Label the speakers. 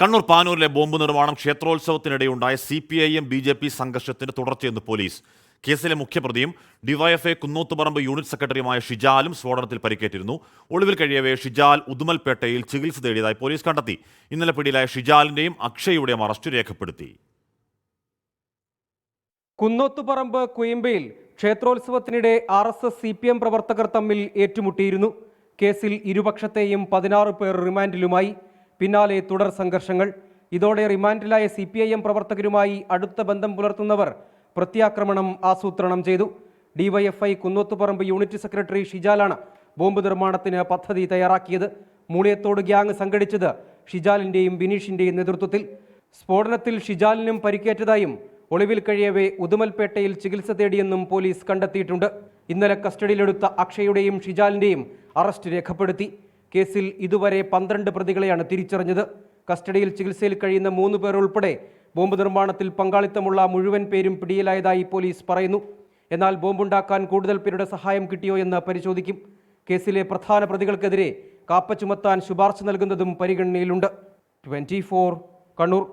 Speaker 1: കണ്ണൂർ പാനൂരിലെ ബോംബ് നിർമ്മാണം ക്ഷേത്രോത്സവത്തിനിടെയുണ്ടായ C P I M B J P സംഘർഷത്തിന് തുടർച്ചയെന്ന് പോലീസ്. കേസിലെ മുഖ്യപ്രതിയും ഡിവൈഎഫ്ഐ കുന്നോത്തുപറമ്പ് യൂണിറ്റ് സെക്രട്ടറിയുമായ ഷിജാലും സ്ഫോടനത്തിൽ പരിക്കേറ്റിരുന്നു. ഒളിവിൽ കഴിയവേ ഷിജാൽ ഉദുമൽപേട്ടയിൽ ചികിത്സ തേടിയതായി പോലീസ് കണ്ടെത്തി. ഇന്നലെ പിടിയിലായ ഷിജാലിന്റെയും അക്ഷയുടെയും അറസ്റ്റ് രേഖപ്പെടുത്തി.
Speaker 2: കുന്നോത്തുപറമ്പ് കുയമ്പയിൽ ക്ഷേത്രോത്സവത്തിനിടെ R S S C P M പ്രവർത്തകർ തമ്മിൽ ഏറ്റുമുട്ടിയിരുന്നു. കേസിൽ ഇരുപക്ഷത്തെയും പതിനാറ് പേർ റിമാൻഡിലുമായി. പിന്നാലെ തുടർ സംഘർഷങ്ങൾ. ഇതോടെ റിമാൻഡിലായ സി പി ഐ എം പ്രവർത്തകരുമായി അടുത്ത ബന്ധം പുലർത്തുന്നവർ പ്രത്യാക്രമണം ആസൂത്രണം ചെയ്തു. ഡിവൈഎഫ്ഐ കുന്നോത്തുപറമ്പ് യൂണിറ്റ് സെക്രട്ടറി ഷിജാലാണ് ബോംബ് നിർമ്മാണത്തിന് പദ്ധതി തയ്യാറാക്കിയത്. മൂളിയത്തോട് ഗ്യാങ് സംഘടിച്ചത് ഷിജാലിന്റെയും ബിനീഷിന്റെയും നേതൃത്വത്തിൽ. സ്ഫോടനത്തിൽ ഷിജാലിനും പരിക്കേറ്റതായും ഒളിവിൽ കഴിയവേ ഉദുമൽപേട്ടയിൽ ചികിത്സ തേടിയെന്നും പോലീസ് കണ്ടെത്തിയിട്ടുണ്ട്. ഇന്നലെ കസ്റ്റഡിയിലെടുത്ത അക്ഷയുടെയും ഷിജാലിന്റെയും അറസ്റ്റ് രേഖപ്പെടുത്തി. കേസിൽ ഇതുവരെ പന്ത്രണ്ട് പ്രതികളെയാണ് തിരിച്ചറിഞ്ഞത്. കസ്റ്റഡിയിൽ ചികിത്സയിൽ കഴിയുന്ന മൂന്ന് പേർ ഉൾപ്പെടെ ബോംബ് നിർമ്മാണത്തിൽ പങ്കാളിത്തമുള്ള മുഴുവൻ പേരും പിടിയിലായതായി പോലീസ് പറയുന്നു. എന്നാൽ ബോംബുണ്ടാക്കാൻ കൂടുതൽ പേരുടെ സഹായം കിട്ടിയോ എന്ന് പരിശോധിക്കും. കേസിലെ പ്രധാന പ്രതികൾക്കെതിരെ കാപ്പ ചുമത്താൻ ശുപാർശ നൽകുന്നതും പരിഗണനയിലുണ്ട്. ട്വന്റി കണ്ണൂർ.